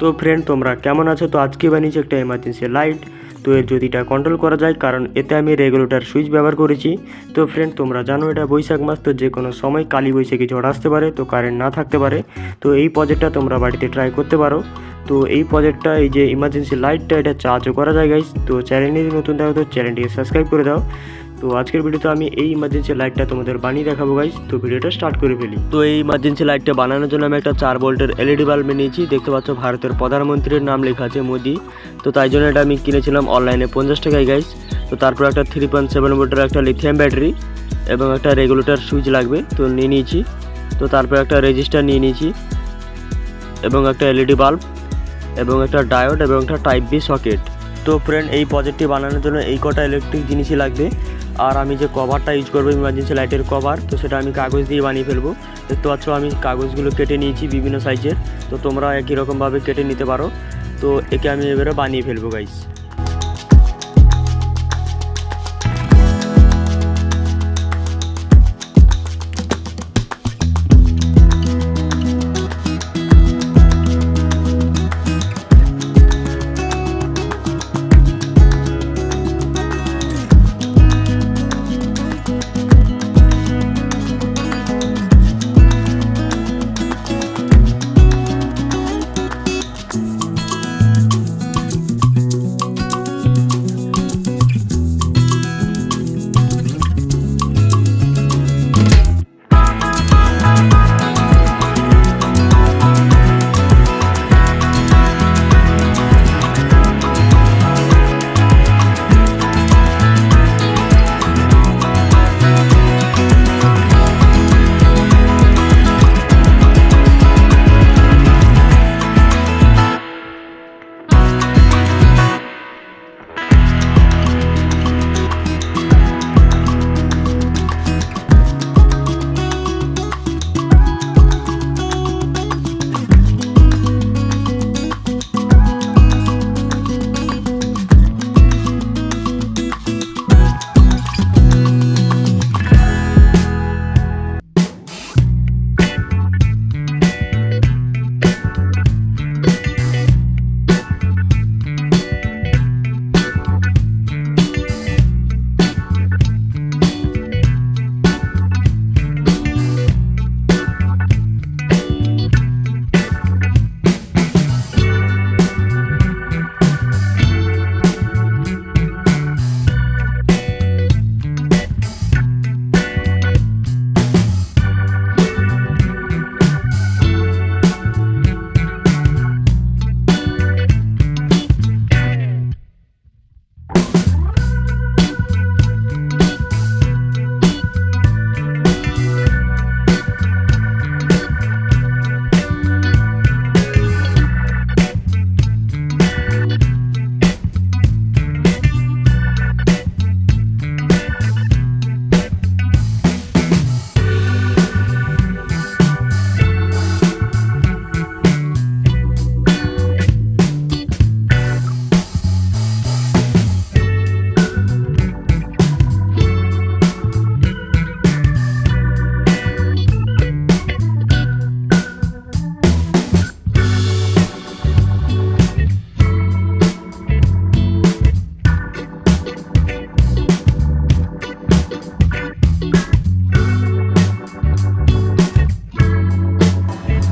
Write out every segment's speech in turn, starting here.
তো ফ্রেন্ড তোমরা কেমন আছো? তো আজকে বানিয়েছি একটা এমার্জেন্সি লাইট তো এর জ্যোতিটা কন্ট্রোল করা যায়, কারণ এতে আমি রেগুলেটর সুইচ ব্যবহার করেছি। তো ফ্রেন্ড তোমরা জানো এটা বৈশাখ মাস, তো যে কোনো সময় কালী বৈশাখী ঝড় আসতে পারে, তো কারেন্ট না থাকতে পারে। তো এই প্রজেক্টটা তোমরা বাড়িতে ট্রাই করতে পারো। তো এই প্রজেক্টটা এই যে ইমার্জেন্সি লাইটটা এটা চার্জও করা যায় গাইস তো চ্যানেলটি নতুন দেখো তো চ্যানেলটিকে সাবস্ক্রাইব করে দাও। তো আজকের ভিডিওতে আমি এই ইমার্জেন্সি লাইটটা তোমাদের বানিয়ে দেখাবো গাইস তো ভিডিওটা স্টার্ট করে ফেলি। তো এই ইমার্জেন্সি লাইটটা বানানোর জন্য আমি একটা চার ভোল্টের এলইডি বাল্ব নিয়েছি। দেখতে পাচ্ছ ভারতের প্রধানমন্ত্রীর নাম লেখা আছে মোদি। তো তাই জন্য এটা আমি কিনেছিলাম অনলাইনে পঞ্চাশ টাকায় গাইস তো তারপর একটা থ্রি পয়েন্ট সেভেন ভোল্টের একটা লিথিয়াম ব্যাটারি এবং একটা রেগুলেটর সুইচ লাগবে, তো নিয়ে নিয়েছি। তো তারপর একটা রেজিস্টার নিয়ে নিয়েছি এবং একটা এলইডি বাল্ব এবং একটা ডায়োড এবং একটা টাইপ বি সকেট তো ফ্রেন্ড এই প্রজেক্টটি বানানোর জন্য এই কটা ইলেকট্রিক জিনিসই লাগবে। আর আমি যে কভারটা ইউজ করব ইমার্জেন্সি লাইটের কভার তো সেটা আমি কাগজ দিয়ে বানিয়ে ফেলব। দেখতে পাচ্ছ আমি কাগজগুলো কেটে নিয়েছি বিভিন্ন সাইজের তো তোমরা একই রকমভাবে কেটে নিতে পারো। তো একে আমি এবারে বানিয়ে ফেলব গাইস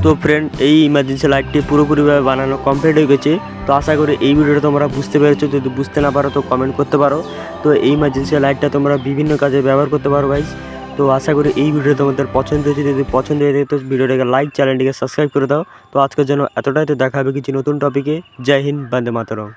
তো ফ্রেন্ড এই ইমার্জেন্সি লাইটটি পুরোপুরিভাবে বানানো কমপ্লিট হয়ে গেছে। তো আশা করি এই ভিডিওটা তোমরা বুঝতে পেরেছ। যদি বুঝতে না পারো তো কমেন্ট করতে পারো। তো এই ইমার্জেন্সি লাইটটা তোমরা বিভিন্ন কাজে ব্যবহার করতে পারো ভাইস তো আশা করি এই ভিডিও তোমাদের পছন্দ হয়েছে। যদি পছন্দ হয়ে থাকে তো ভিডিওটাকে লাইক চ্যানেলটিকে সাবস্ক্রাইব করে দাও। তো আজকের জন্য এতটাই। তো দেখা হবে কিছু নতুন টপিকে জয় হিন্দ, বন্দে মাতরম।